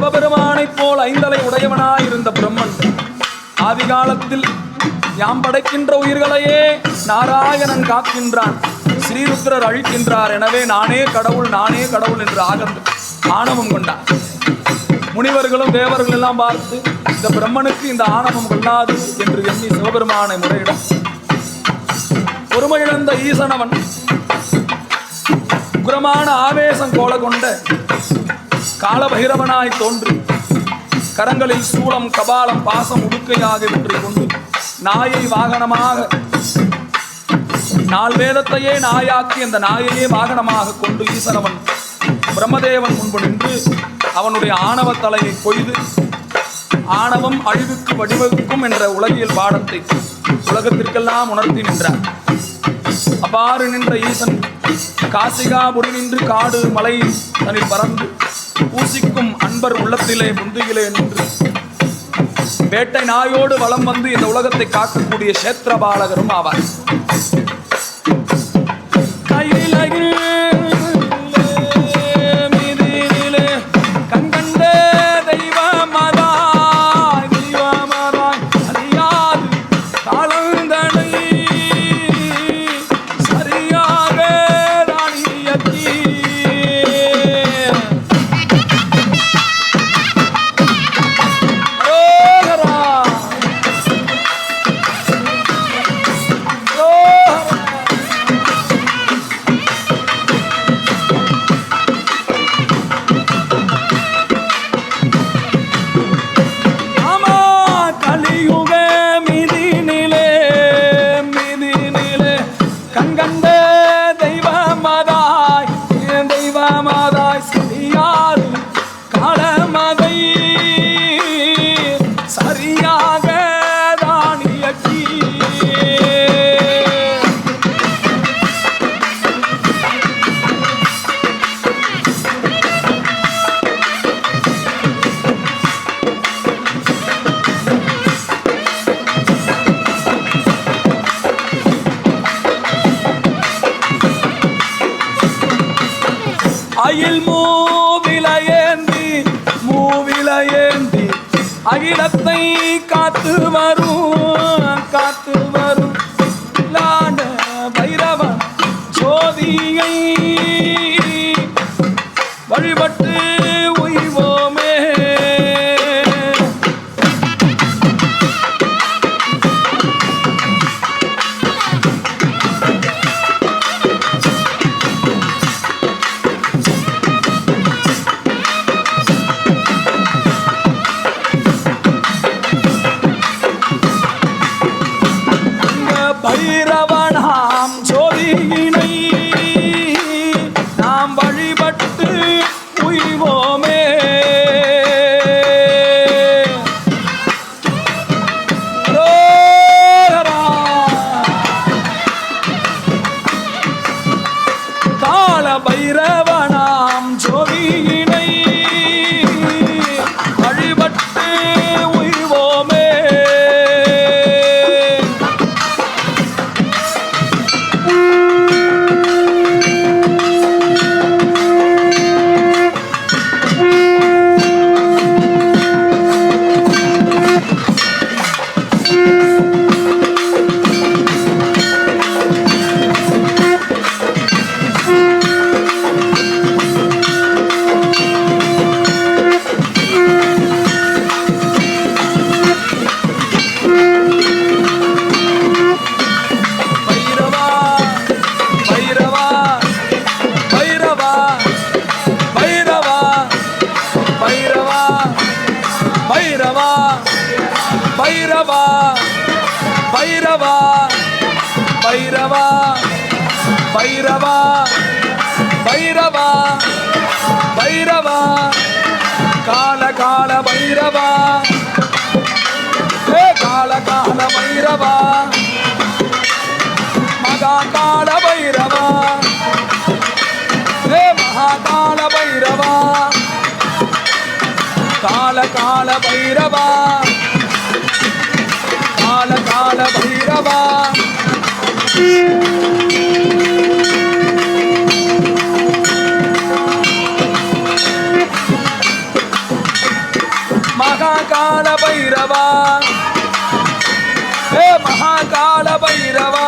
சிவபெருமானைப் போல் ஐந்தலை உடையவனாயிருந்த பிரம்மன் ஆதிகாலத்தில் யாம் படைக்கின்ற உயிர்களையே நாராயணன் காக்கின்றான் ஸ்ரீருத்ரர் அழிக்கின்றார் எனவே நானே கடவுள் நானே கடவுள் என்று ஆகந்து ஆணவம் கொண்டார் முனிவர்களும் தேவர்கள் எல்லாம் பார்த்து இந்த பிரம்மனுக்கு இந்த ஆணவம் கொள்ளாது என்று எண்ணி சிவபெருமானை முறையிட பொறுமையிழந்த ஈசனவன் உக்ரமான ஆவேசம் கோல கொண்ட காலபைரவனாய் தோன்றி கரங்களில் சூளம் கபாலம் பாசம் உடுக்கையாக ஆகியவற்றை கொண்டு நாயை வாகனமாக நாள் வேதத்தையே நாயாக்கி அந்த நாயையே வாகனமாக கொண்டு ஈசனவன் பிரம்மதேவன் முன்பு நின்று அவனுடைய ஆணவ தலையை கொய்து ஆணவம் அழிவுக்கு வடிவகுக்கும் என்ற உலகியல் பாடத்தை உலகத்திற்கெல்லாம் உணர்த்தி நின்றார் அவ்வாறு நின்ற ஈசன் காசிகா நின்று காடு மலை தனில் பறந்து பூசிக்கும் அன்பர் உள்ளத்திலே முந்துகிலே நின்று வேட்டை நாயோடு வலம் வந்து இந்த உலகத்தை காக்கக்கூடிய சேத்திரபாலகரும் ஆவார். அயில் மூவில ஏந்தி மூவில ஏந்தி அகிலத்தை காத்து வரும் காத்து வரும். லாண்ட பைரவ ஜோதியை வழிபட்டு i'm by bairaa Bairavaa Bairavaa Bairavaa Bairavaa கால கால பைரவா. ஹே கால கால பைரவா மகா கால பைரவா. மகா கால பைரவா கால கால பைரவா. கால கால பைரவா. மகாகால பைரவா ஏ மகாகால பைரவா